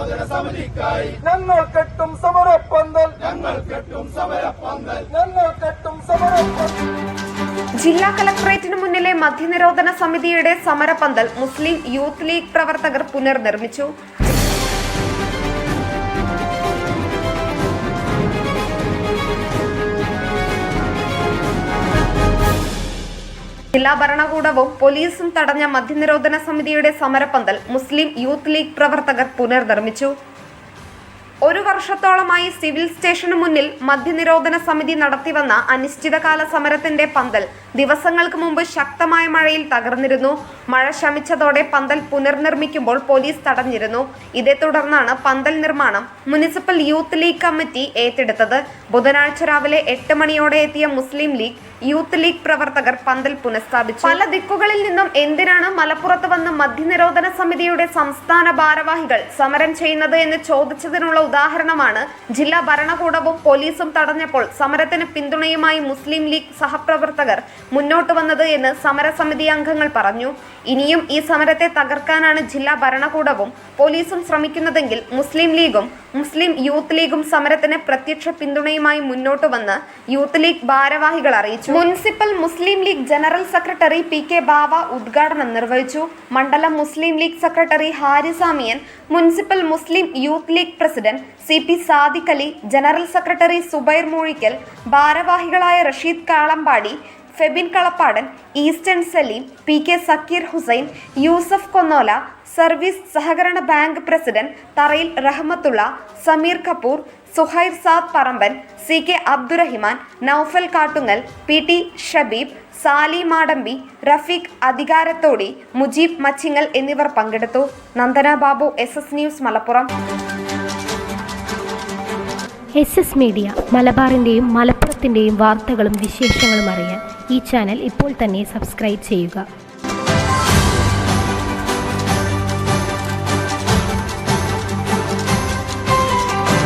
മധ്യനിരോധന സമിതിക്കായി. ഞങ്ങൾ കെട്ടും സമരപ്പന്തൽ. ഞങ്ങൾ കെട്ടും സമരപ്പന്തൽ. ഞങ്ങൾ കെട്ടും സമരപ്പന്തൽ. ജില്ലാ കലക്ടറേറ്റിന് മുന്നിലെ മദ്യനിരോധന സമിതിയുടെ സമരപന്തൽ മുസ്ലിം യൂത്ത് ലീഗ് പ്രവർത്തകർ പുനർനിർമ്മിച്ചു. ജില്ലാ ഭരണകൂടവും പോലീസും തടഞ്ഞ മദ്യനിരോധന സമിതിയുടെ സമരപ്പന്തൽ മുസ്ലിം യൂത്ത് ലീഗ് പ്രവർത്തകർ പുനർനിർമ്മിച്ചു. ഒരു വർഷത്തോളമായി സിവിൽ സ്റ്റേഷനു മുന്നിൽ മദ്യനിരോധന സമിതി നടത്തിവന്ന അനിശ്ചിതകാല സമരത്തിന്റെ പന്തൽ ദിവസങ്ങൾക്ക് മുമ്പ് ശക്തമായ മഴയിൽ തകർന്നിരുന്നു. മഴ ശമിച്ചതോടെ പന്തൽ പുനർനിർമ്മിക്കുമ്പോൾ പോലീസ് തടഞ്ഞിരുന്നു. ഇതേ തുടർന്നാണ് പന്തൽ നിർമ്മാണം മുനിസിപ്പൽ യൂത്ത് ലീഗ് കമ്മിറ്റി ഏറ്റെടുത്തത്. ബുധനാഴ്ച രാവിലെ എട്ട് മണിയോടെ എത്തിയ മുസ്ലിം ലീഗ് യൂത്ത് ലീഗ് പ്രവർത്തകർ പന്തൽ പുനഃസ്ഥാപിച്ചു. പല ദിക്കുകളിൽ നിന്നും എന്തിനാണ് മലപ്പുറത്ത് വന്ന് മദ്യനിരോധന സമിതിയുടെ സംസ്ഥാന ഭാരവാഹികൾ സമരം ചെയ്യുന്നത് എന്ന് ചോദിച്ചതിനുള്ള ഉദാഹരണമാണ് ജില്ലാ ഭരണകൂടവും പോലീസും തടഞ്ഞപ്പോൾ സമരത്തിന് പിന്തുണയുമായി മുസ്ലിം ലീഗ് സഹപ്രവർത്തകർ മുന്നോട്ട് വന്നത് എന്ന് സമരസമിതി അംഗങ്ങൾ പറഞ്ഞു. ഇനിയും ഈ സമരത്തെ തകർക്കാനാണ് ജില്ലാ ഭരണകൂടവും പോലീസും ശ്രമിക്കുന്നതെങ്കിൽ മുസ്ലിം ലീഗും മുസ്ലിം യൂത്ത് ലീഗും സമരത്തിന് പ്രത്യക്ഷ പിന്തുണയുമായി മുന്നോട്ട് വന്ന് യൂത്ത് ലീഗ് ഭാരവാഹികൾ അറിയിച്ചു. Municipal Muslim league general secretary P K Bava ഉദ്ഘാടനം നിർവഹിച്ചു. മണ്ഡലം മുസ്ലിം league secretary ഹാരിസാമിയൻ municipal Muslim youth league president C P Sadiq Ali general secretary Zubair Moozhikkal ഭാരവാഹികളായ Rasheed Kalambadi Febin Kalappadan eastern Saleem P K Zakir Hussain Yusuf Konnola service സഹകരണ bank president Tharayil Rahmathulla Sameer Kapoor Suhair Saad Paramban C K Abdurahiman Naufal Kattungal P T Shabeeb Sali Madambi Rafeeq Adhikarathodi Mujeeb Machingal എന്നിവർ പങ്കെടുത്തു. Nandana Babu S S news Malappuram. S S media മലബാറിന്റെയും മലപ്പുറത്തിന്റെയും വാർത്തകളും വിശേഷങ്ങളും അറിയാൻ ഈ channel ഇപ്പോൾ തന്നെ subscribe ചെയ്യുക.